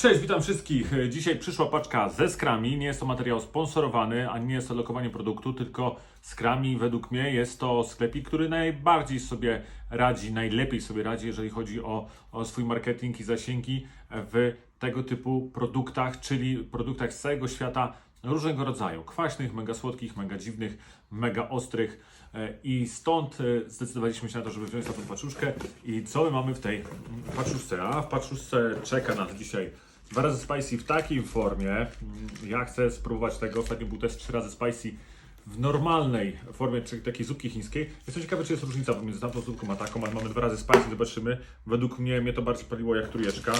Cześć, witam wszystkich. Dzisiaj przyszła paczka ze skrami. Nie jest to materiał sponsorowany, ani nie jest to lokowanie produktu, tylko skrami według mnie jest to sklepik, który najbardziej sobie radzi, najlepiej sobie radzi, jeżeli chodzi o, o swój marketing i zasięgi w tego typu produktach, czyli produktach z całego świata różnego rodzaju. Kwaśnych, mega słodkich, mega dziwnych, mega ostrych. I stąd e, zdecydowaliśmy się na to, żeby wziąć taką paczuszkę. I co my mamy w tej paczuszce? A w paczuszce czeka nas dzisiaj dwa razy spicy w takiej formie. Mm, Ja chcę spróbować tego. Ostatnio był test trzy razy spicy w normalnej formie, czyli takiej zupki chińskiej. Jestem ciekawy, czy jest różnica pomiędzy tamtą zupką a taką, ale mamy dwa razy spicy, zobaczymy. Według mnie, mnie to bardziej paliło jak trójeczka.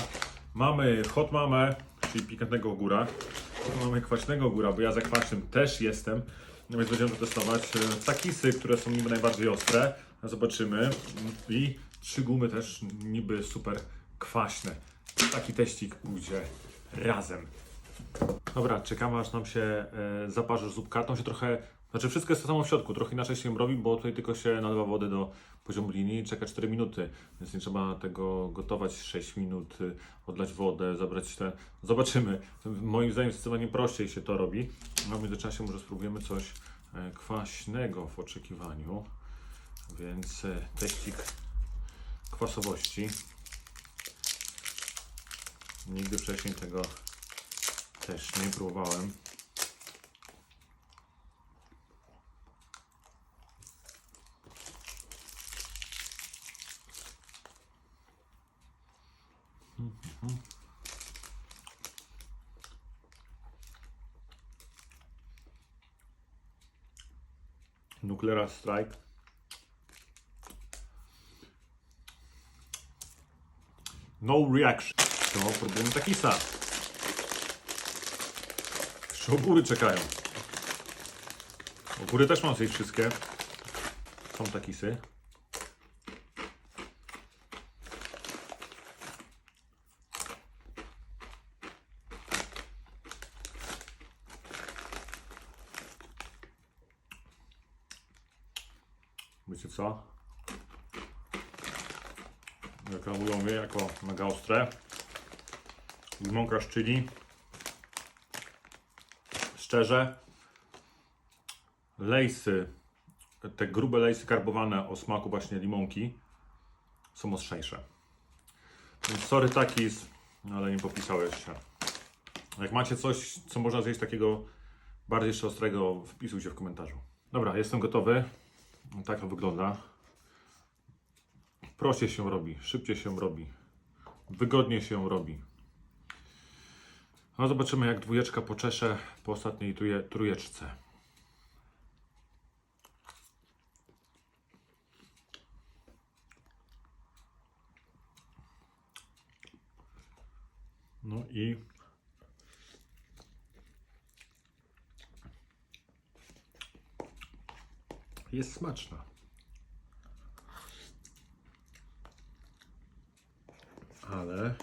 Mamy hot mamę, czyli pikantnego góra. Mamy kwaśnego góra, bo ja za kwaśnym też jestem. No więc będziemy testować e, takisy, które są niby najbardziej ostre. Zobaczymy. I trzy gumy też niby super kwaśne. Taki teścik pójdzie razem. Dobra, czekamy aż nam się e, zaparzy zupka. Tą się trochę, znaczy wszystko jest to samo w środku, trochę inaczej się robi, bo tutaj tylko się nalewa wody do poziomu linii i czeka 4 minuty, więc nie trzeba tego gotować 6 minut, y, odlać wodę, zabrać te... Zobaczymy. Moim zdaniem zdecydowanie prościej się to robi. A w międzyczasie może spróbujemy coś e, kwaśnego w oczekiwaniu, więc e, teścik kwasowości. Nigdy wcześniej tego też nie próbowałem. Nuclear Strike. No reaction. To próbujemy takisa. Jeszcze ogóry czekają. Ogóry też mam zjeść wszystkie. Są takisy. Wiecie co? Reklamują je jako mega ostre. Limonka z chili. Szczerze, lejsy, te grube lejsy karbowane o smaku właśnie limonki są ostrzejsze. Więc sorry takis, ale nie popisałeś się. Jak macie coś, co można zjeść takiego bardziej jeszcze ostrego, wpisujcie w komentarzu. Dobra, jestem gotowy. Tak to wygląda. Prościej się robi, szybciej się robi, wygodniej się robi. No zobaczymy jak dwójeczka poczesze po ostatniej truje, trójeczce. No i jest smaczna. Ale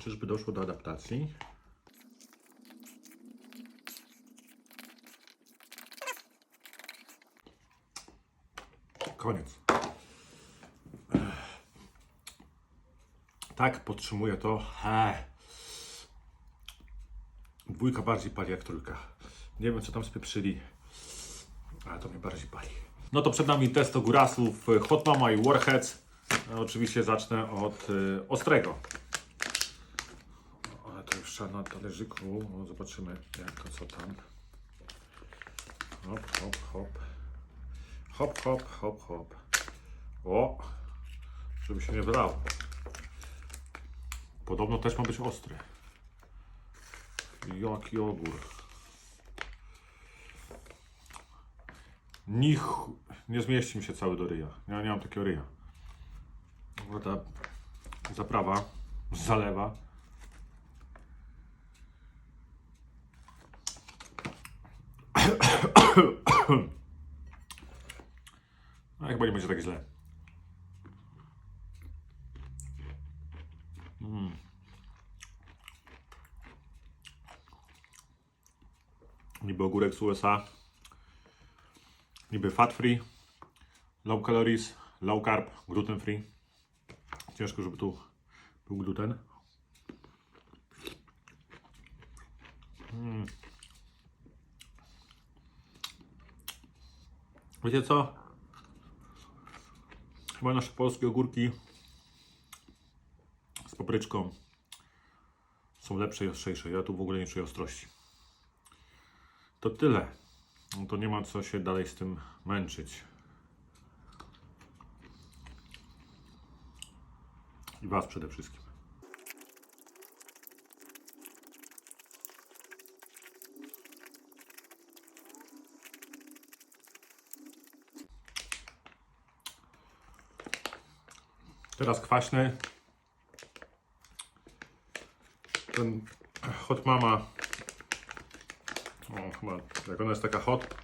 czyżby doszło do adaptacji? Koniec. Tak, podtrzymuję to. Dwójka bardziej pali jak trójka. Nie wiem, co tam spieprzyli, ale to mnie bardziej pali. No to przed nami test ogórasów Hot Mama i Warheads. No, Oczywiście zacznę od y, ostrego. Trzeba na talerzyku. O, zobaczymy jak to co tam. Hop, hop, hop. Hop, hop, hop, hop. O! Żeby się nie wylało. Podobno też ma być ostry. Jaki ogór. Nich nie zmieści mi się cały do ryja. Ja nie mam takiego ryja. Bo ta zaprawa zalewa. No chyba nie będzie tak źle. Mm. Niby ogórek z USA. Niby fat free. Low calories, low carb, gluten free. Ciężko, żeby tu Był gluten. Mm. Wiecie co? Chyba nasze polskie ogórki z papryczką są lepsze i ostrzejsze. Ja tu w ogóle nie czuję ostrości. To tyle. No to nie ma co się dalej z tym męczyć. I Was przede wszystkim. Teraz kwaśny. Ten hot mama. O, chyba, jak ona jest taka hot,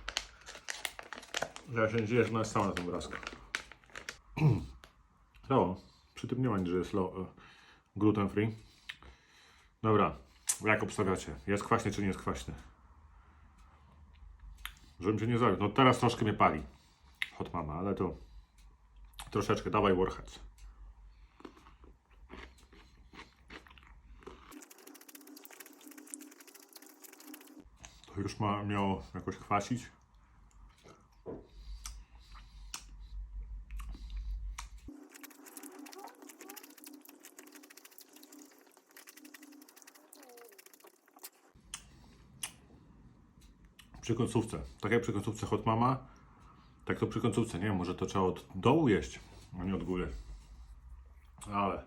że ja się nie że ona jest sama na tym obrazku. No, przy tym nie ma nic, że jest low, e, gluten free. Dobra, jak obstawiacie? Jest kwaśny czy nie jest kwaśny? Żebym się nie zawiódł. No teraz troszkę mnie pali. Hot mama, ale to troszeczkę. Dawaj Warheads. Już ma, miało jakoś kwasić. Przy końcówce. Tak jak przy końcówce Hot Mama, tak to przy końcówce. Nie wiem, może to trzeba od dołu jeść, a nie od góry. Ale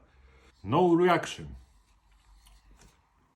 no reaction.